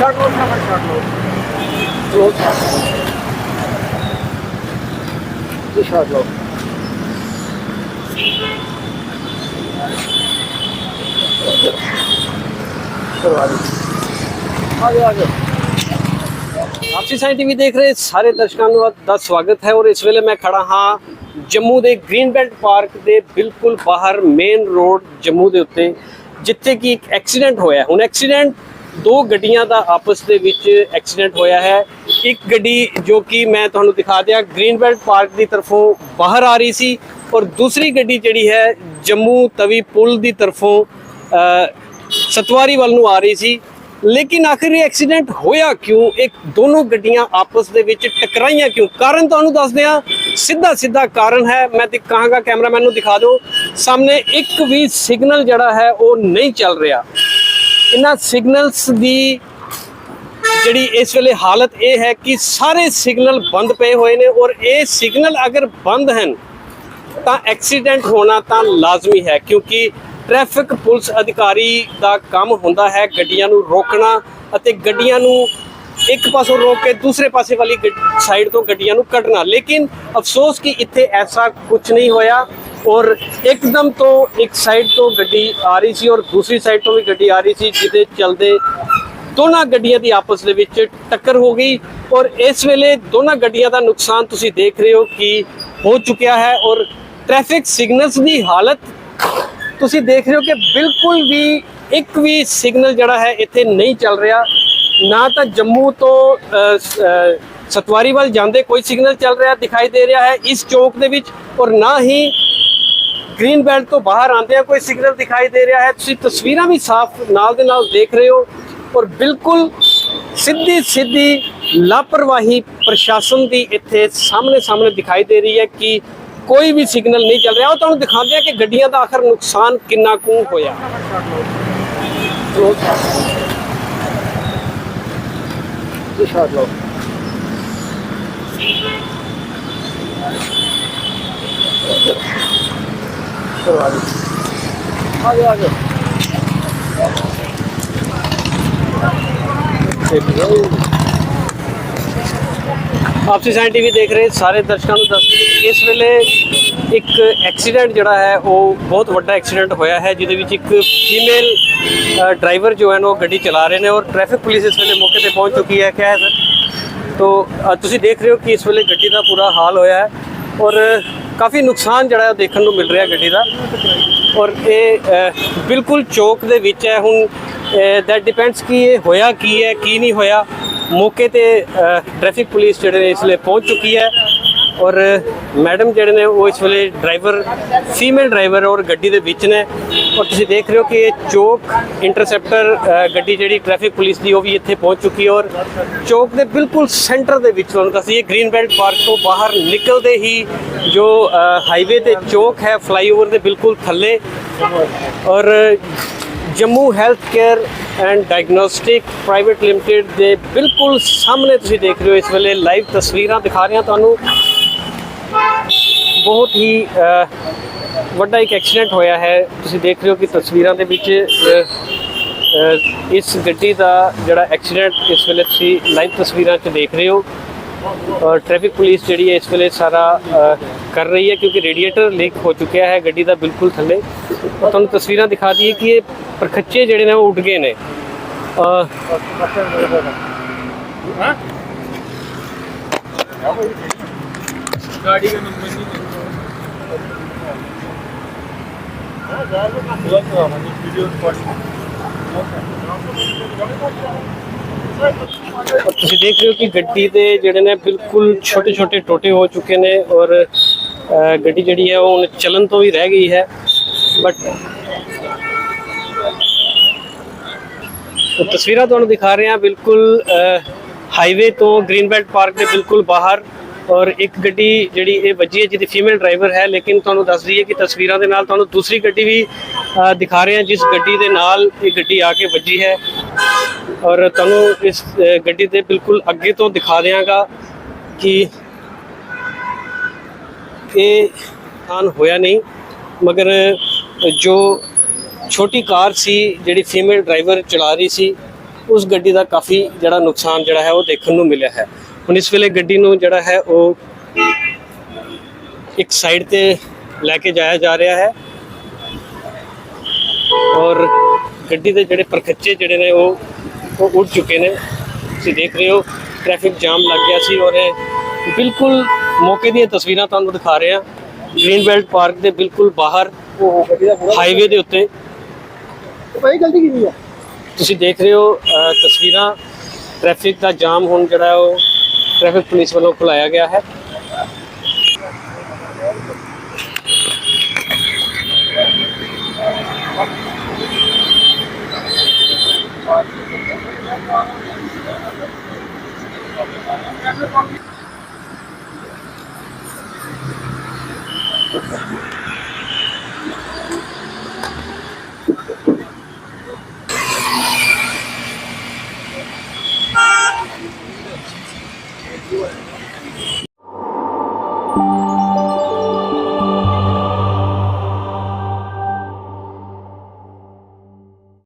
ਛੱਡ ਲੋ ਨਾ ਛੱਡ ਲੋ ਕਲੋਜ਼ ਜੀ ਛੱਡ ਲੋ ਆਪਸੀ ਸਾਈ ਟੀਵੀ ਦੇਖ ਰਹੇ ਸਾਰੇ ਦਰਸ਼ਕਾਂ ਨੂੰ ਦਾ ਸਵਾਗਤ ਹੈ ਔਰ ਇਸ ਵੇਲੇ ਮੈਂ ਖੜਾ ਹਾਂ ਜੰਮੂ ਦੇ ਗ੍ਰੀਨ ਬੈਲਟ ਪਾਰਕ ਦੇ ਬਿਲਕੁਲ ਬਾਹਰ ਮੇਨ ਰੋਡ ਜੰਮੂ ਦੇ ਉੱਤੇ, ਜਿੱਥੇ ਕਿ ਇੱਕ ਐਕਸੀਡੈਂਟ ਹੋਇਆ। ਹੁਣ ਐਕਸੀਡੈਂਟ ਦੋ ਗੱਡੀਆਂ ਦਾ ਆਪਸ ਦੇ ਵਿੱਚ ਐਕਸੀਡੈਂਟ ਹੋਇਆ ਹੈ। ਇੱਕ ਗੱਡੀ ਜੋ ਕਿ ਮੈਂ ਤੁਹਾਨੂੰ ਦਿਖਾ ਦਿਆਂ ਗ੍ਰੀਨ ਬੈਲਟ ਪਾਰਕ ਦੀ ਤਰਫੋਂ ਬਾਹਰ ਆ ਰਹੀ ਸੀ ਔਰ ਦੂਸਰੀ ਗੱਡੀ ਜਿਹੜੀ ਹੈ, ਜੰਮੂ ਤਵੀ ਪੁਲ ਦੀ ਤਰਫੋਂ ਸਤਵਾਰੀ ਵੱਲ ਨੂੰ ਆ ਰਹੀ ਸੀ। ਲੇਕਿਨ ਆਖਿਰ ਇਹ ਐਕਸੀਡੈਂਟ ਹੋਇਆ ਕਿਉਂ? ਇਹ ਦੋਨੋਂ ਗੱਡੀਆਂ ਆਪਸ ਦੇ ਵਿੱਚ ਟਕਰਾਈਆਂ ਕਿਉਂ? ਕਾਰਨ ਤੁਹਾਨੂੰ ਦੱਸਦੇ ਹਾਂ ਸਿੱਧਾ ਸਿੱਧਾ ਕਾਰਨ ਹੈ। ਮੈਂ ਤੇ ਕਹਾਂਗਾ ਕੈਮਰਾਮੈਨ ਨੂੰ ਦਿਖਾ ਦਿਓ। ਸਾਹਮਣੇ ਇੱਕ ਵੀ ਸਿਗਨਲ ਜਿਹੜਾ ਹੈ, ਉਹ ਨਹੀਂ ਚੱਲ ਰਿਹਾ। ਇਹਨਾਂ ਸਿਗਨਲਸ ਦੀ ਜਿਹੜੀ ਇਸ ਵੇਲੇ ਹਾਲਤ ਇਹ ਹੈ ਕਿ ਸਾਰੇ ਸਿਗਨਲ ਬੰਦ ਪਏ ਹੋਏ ਨੇ ਔਰ ਇਹ ਸਿਗਨਲ ਅਗਰ ਬੰਦ ਹਨ, ਤਾਂ ਐਕਸੀਡੈਂਟ ਹੋਣਾ ਤਾਂ ਲਾਜ਼ਮੀ ਹੈ ਕਿਉਂਕਿ ਟ੍ਰੈਫਿਕ ਪੁਲਿਸ ਅਧਿਕਾਰੀ ਦਾ ਕੰਮ ਹੁੰਦਾ ਹੈ ਗੱਡੀਆਂ ਨੂੰ ਰੋਕਣਾ ਅਤੇ ਗੱਡੀਆਂ ਨੂੰ ਇੱਕ ਪਾਸੋਂ ਰੋਕ ਕੇ ਦੂਸਰੇ ਪਾਸੇ ਵਾਲੀ ਸਾਈਡ ਤੋਂ ਗੱਡੀਆਂ ਨੂੰ ਕੱਢਣਾ। ਲੇਕਿਨ ਅਫਸੋਸ ਕਿ ਇੱਥੇ ਐਸਾ ਕੁਝ ਨਹੀਂ ਹੋਇਆ। ਔਰ ਇੱਕਦਮ ਤੋਂ ਇੱਕ ਸਾਈਡ ਤੋਂ ਗੱਡੀ ਆ ਰਹੀ ਸੀ ਔਰ ਦੂਸਰੀ ਸਾਈਡ ਤੋਂ ਵੀ ਗੱਡੀ ਆ ਰਹੀ ਸੀ, ਜਿਹਦੇ ਚਲਦੇ ਦੋਨਾਂ ਗੱਡੀਆਂ ਦੀ ਆਪਸ ਦੇ ਵਿੱਚ ਟੱਕਰ ਹੋ ਗਈ ਔਰ ਇਸ ਵੇਲੇ ਦੋਨਾਂ ਗੱਡੀਆਂ ਦਾ ਨੁਕਸਾਨ ਤੁਸੀਂ ਦੇਖ ਰਹੇ ਹੋ ਕਿ ਹੋ ਚੁੱਕਿਆ ਹੈ ਔਰ ਟ੍ਰੈਫਿਕ ਸਿਗਨਲਸ ਦੀ ਹਾਲਤ ਤੁਸੀਂ ਦੇਖ ਰਹੇ ਹੋ ਕਿ ਬਿਲਕੁਲ ਵੀ ਇੱਕ ਵੀ ਸਿਗਨਲ ਜਿਹੜਾ ਹੈ ਇੱਥੇ ਨਹੀਂ ਚੱਲ ਰਿਹਾ। ਨਾ ਤਾਂ ਜੰਮੂ ਤੋਂ ਸਤਵਾਰੀ ਵੱਲ ਜਾਂਦੇ ਕੋਈ ਸਿਗਨਲ ਚੱਲ ਰਿਹਾ ਦਿਖਾਈ ਦੇ ਰਿਹਾ ਹੈ ਇਸ ਚੌਕ ਦੇ ਵਿੱਚ ਔਰ ਨਾ ਹੀ ਗ੍ਰੀਨ ਬੈਲਟ ਤੋਂ ਬਾਹਰ ਆਉਂਦੇ ਆ, ਕੋਈ ਸਿਗਨਲ ਦਿਖਾਈ ਦੇ ਰਿਹਾ ਹੈ। ਤੁਸੀਂ ਤਸਵੀਰਾਂ ਵੀ ਸਾਫ਼ ਨਾਲ ਦੇ ਨਾਲ ਦੇਖ ਰਹੇ ਹੋ ਔਰ ਬਿਲਕੁਲ ਸਿੱਧੀ ਸਿੱਧੀ ਲਾਪਰਵਾਹੀ ਪ੍ਰਸ਼ਾਸਨ ਦੀ ਇੱਥੇ ਸਾਹਮਣੇ ਸਾਹਮਣੇ ਦਿਖਾਈ ਦੇ ਰਹੀ ਹੈ ਕਿ ਕੋਈ ਵੀ ਸਿਗਨਲ ਨਹੀਂ ਚੱਲ ਰਿਹਾ। ਉਹ ਤੁਹਾਨੂੰ ਦਿਖਾਉਂਦੇ ਆ ਕਿ ਗੱਡੀਆਂ ਦਾ ਆਖਰ ਨੁਕਸਾਨ ਕਿੰਨਾ ਕੁ ਹੋਇਆ। ਕਲੋਜ਼ ਜੀ ਛੱਡ ਲੋ ਕਰਵਾ ਦੇ ਆ ਜਾ ਆ ਜਾ ਆਪਸੀ ਸਾਇੰਸ ਟੀਵੀ ਦੇਖ ਰਹੇ ਸਾਰੇ ਦਰਸ਼ਕਾਂ ਨੂੰ ਦੱਸ ਦਈਏ ਇਸ ਵੇਲੇ ਇੱਕ ਐਕਸੀਡੈਂਟ ਜਿਹੜਾ ਹੈ, ਉਹ ਬਹੁਤ ਵੱਡਾ ਐਕਸੀਡੈਂਟ ਹੋਇਆ ਹੈ, ਜਿਹਦੇ ਵਿੱਚ ਇੱਕ ਫੀਮੇਲ ਡਰਾਈਵਰ ਜੋ ਹੈ ਉਹ ਗੱਡੀ ਚਲਾ ਰਹੇ ਨੇ ਔਰ ਟ੍ਰੈਫਿਕ ਪੁਲਿਸ ਇਸ ਵੇਲੇ ਮੌਕੇ ਤੇ ਪਹੁੰਚ ਚੁੱਕੀ ਹੈ ਕਿਆ ਹੈ ਸਰ ਤੋ ਤੁਸੀਂ ਦੇਖ ਰਹੇ ਹੋ ਕਿ ਇਸ ਵੇਲੇ ਗੱਡੀ ਦਾ ਪੂਰਾ ਹਾਲ ਹੋਇਆ ਹੈ ਔਰ ਕਾਫੀ ਨੁਕਸਾਨ ਜਿਹੜਾ ਉਹ ਦੇਖਣ ਨੂੰ ਮਿਲ ਰਿਹਾ ਗੱਡੀ ਦਾ। ਔਰ ਇਹ ਬਿਲਕੁਲ ਚੌਕ ਦੇ ਵਿੱਚ ਹੈ। ਹੁਣ ਦੈਟ ਡਿਪੈਂਡਸ ਕਿ ਇਹ ਹੋਇਆ ਕੀ ਹੈ, ਕੀ ਨਹੀਂ ਹੋਇਆ। ਮੌਕੇ ਤੇ ਟ੍ਰੈਫਿਕ ਪੁਲਿਸ ਜਿਹੜੇ ਨੇ ਇਸ ਵੇਲੇ ਪਹੁੰਚ ਚੁੱਕੀ ਹੈ। ਔਰ ਮੈਡਮ ਜਿਹੜੇ ਨੇ ਉਹ ਇਸ ਵੇਲੇ ਡਰਾਈਵਰ ਫੀਮੇਲ ਡਰਾਈਵਰ ਔਰ ਗੱਡੀ ਦੇ ਵਿੱਚ ਨੇ। ਔਰ ਤੁਸੀਂ ਦੇਖ ਰਹੇ ਹੋ ਕਿ ਇਹ ਚੌਕ ਇੰਟਰਸੈਪਟਰ ਗੱਡੀ ਜਿਹੜੀ ਟ੍ਰੈਫਿਕ ਪੁਲਿਸ ਦੀ, ਉਹ ਵੀ ਇੱਥੇ ਪਹੁੰਚ ਚੁੱਕੀ ਹੈ ਔਰ ਚੌਕ ਦੇ ਬਿਲਕੁਲ ਸੈਂਟਰ ਦੇ ਵਿੱਚ ਤੁਹਾਨੂੰ ਦੱਸੀਏ ਗ੍ਰੀਨ ਬੈਲਟ ਪਾਰਕ ਤੋਂ ਬਾਹਰ ਨਿਕਲਦੇ ਹੀ ਜੋ ਹਾਈਵੇ ਤੇ ਚੌਕ ਹੈ ਫਲਾਈਓਵਰ ਦੇ ਬਿਲਕੁਲ ਥੱਲੇ ਔਰ Jammu health care and diagnostic private limited ਦੇ ਬਿਲਕੁਲ ਸਾਹਮਣੇ ਤੁਸੀਂ ਦੇਖ ਰਹੇ ਹੋ, ਇਸ ਵੇਲੇ ਲਾਈਵ ਤਸਵੀਰਾਂ ਦਿਖਾ ਰਿਹਾ ਤੁਹਾਨੂੰ। ਬਹੁਤ ਹੀ ਵੱਡਾ ਇੱਕ ਐਕਸੀਡੈਂਟ ਹੋਇਆ ਹੈ। ਤੁਸੀਂ ਦੇਖ ਰਹੇ ਹੋ ਕਿ ਤਸਵੀਰਾਂ ਦੇ ਵਿੱਚ ਇਸ ਗੱਡੀ ਦਾ ਜਿਹੜਾ ਐਕਸੀਡੈਂਟ ਇਸ ਵੇਲੇ ਤੁਸੀਂ ਲਾਈਵ ਤਸਵੀਰਾਂ 'ਚ ਦੇਖ ਰਹੇ ਹੋ। ਔਰ ਟ੍ਰੈਫਿਕ ਪੁਲਿਸ ਜਿਹੜੀ ਹੈ ਇਸ ਵੇਲੇ ਸਾਰਾ ਕਰ ਰਹੀ ਹੈ ਕਿਉਂਕਿ ਰੇਡੀਏਟਰ ਲੀਕ ਹੋ ਚੁੱਕਿਆ ਹੈ ਗੱਡੀ ਦਾ ਬਿਲਕੁਲ ਥੱਲੇ। ਤੁਹਾਨੂੰ ਤਸਵੀਰਾਂ ਦਿਖਾ ਦਈਏ ਕਿ ਇਹ ਪਰਖੱਚੇ ਜਿਹੜੇ ਨੇ ਉਹ ਉੱਡ ਗਏ ਨੇ। ਗਾੜੀ ਦਾ ਨੰਬਰ ਨਹੀਂ ਤੁਸੀਂ ਦੇਖ ਰਹੇ ਹੋ ਕਿ ਗੱਡੀ ਦੇ ਜਿਹੜੇ ਨੇ ਬਿਲਕੁਲ ਛੋਟੇ ਛੋਟੇ ਟੋਟੇ ਹੋ ਚੁੱਕੇ ਨੇ ਔਰ ਗੱਡੀ ਜਿਹੜੀ ਹੈ ਉਹ ਹੁਣ ਤੋਂ ਵੀ ਰਹਿ ਗਈ ਹੈ ਬਟ ਤਸਵੀਰਾਂ ਤੁਹਾਨੂੰ ਦਿਖਾ ਰਹੇ ਹਾਂ ਬਿਲਕੁਲ ਹਾਈਵੇ ਤੋਂ ਗ੍ਰੀਨ ਬੈਲਟ ਪਾਰਕ ਦੇ ਬਿਲਕੁਲ ਬਾਹਰ। ਔਰ ਇੱਕ ਗੱਡੀ ਜਿਹੜੀ ਇਹ ਵੱਜੀ ਹੈ, ਜਿਹਦੀ ਫੀਮੇਲ ਡਰਾਈਵਰ ਹੈ, ਲੇਕਿਨ ਤੁਹਾਨੂੰ ਦੱਸ ਦਈਏ ਕਿ ਤਸਵੀਰਾਂ ਦੇ ਨਾਲ ਤੁਹਾਨੂੰ ਦੂਸਰੀ ਗੱਡੀ ਵੀ ਦਿਖਾ ਰਹੇ ਹਾਂ, ਜਿਸ ਗੱਡੀ ਦੇ ਨਾਲ ਇਹ ਗੱਡੀ ਆ ਕੇ ਵੱਜੀ ਹੈ। ਔਰ ਤੁਹਾਨੂੰ ਇਸ ਗੱਡੀ ਦੇ ਬਿਲਕੁਲ ਅੱਗੇ ਤੋਂ ਦਿਖਾ ਦਿਆਂਗਾ ਕਿ ਇਹ ਨੁਕਸਾਨ ਹੋਇਆ ਨਹੀਂ, ਮਗਰ ਜੋ ਛੋਟੀ ਕਾਰ ਸੀ, ਜਿਹੜੀ ਫੀਮੇਲ ਡਰਾਈਵਰ ਚਲਾ ਰਹੀ ਸੀ, ਉਸ ਗੱਡੀ ਦਾ ਕਾਫੀ ਜਿਹੜਾ ਨੁਕਸਾਨ ਜਿਹੜਾ ਹੈ, ਉਹ ਦੇਖਣ ਨੂੰ ਮਿਲਿਆ ਹੈ। ਹੁਣ ਇਸ ਵੇਲੇ ਗੱਡੀ ਨੂੰ ਜਿਹੜਾ ਹੈ ਉਹ ਇੱਕ ਸਾਈਡ ਤੇ ਲੈ ਕੇ ਜਾਇਆ ਜਾ ਰਿਹਾ ਹੈ। ਔਰ ਗੱਡੀ ਦੇ ਜਿਹੜੇ ਪਰਖੱਚੇ ਜਿਹੜੇ ਨੇ ਉਹ ਉਹ ਉੱਡ ਚੁੱਕੇ ਨੇ। ਤੁਸੀਂ ਦੇਖ ਰਹੇ ਹੋ ਟ੍ਰੈਫਿਕ ਜਾਮ ਲੱਗ ਗਿਆ ਸੀ ਔਰ ਇਹ ਬਿਲਕੁਲ ਮੌਕੇ ਦੀਆਂ ਤਸਵੀਰਾਂ ਤੁਹਾਨੂੰ ਦਿਖਾ ਰਹੇ ਹਾਂ। ਗ੍ਰੀਨ ਬੈਲਟ ਪਾਰਕ ਦੇ ਬਿਲਕੁਲ ਬਾਹਰ ਹਾਈਵੇ ਦੇ ਉੱਤੇ। ਭਾਈ ਗਲਤੀ ਕੀਤੀ ਆ? ਤੁਸੀਂ ਦੇਖ ਰਹੇ ਹੋ ਤਸਵੀਰਾਂ। ਟ੍ਰੈਫਿਕ ਦਾ ਜਾਮ ਹੁਣ ਜਿਹੜਾ ਉਹ ट्रैफ़िक पुलिस वालों को लाया गया है।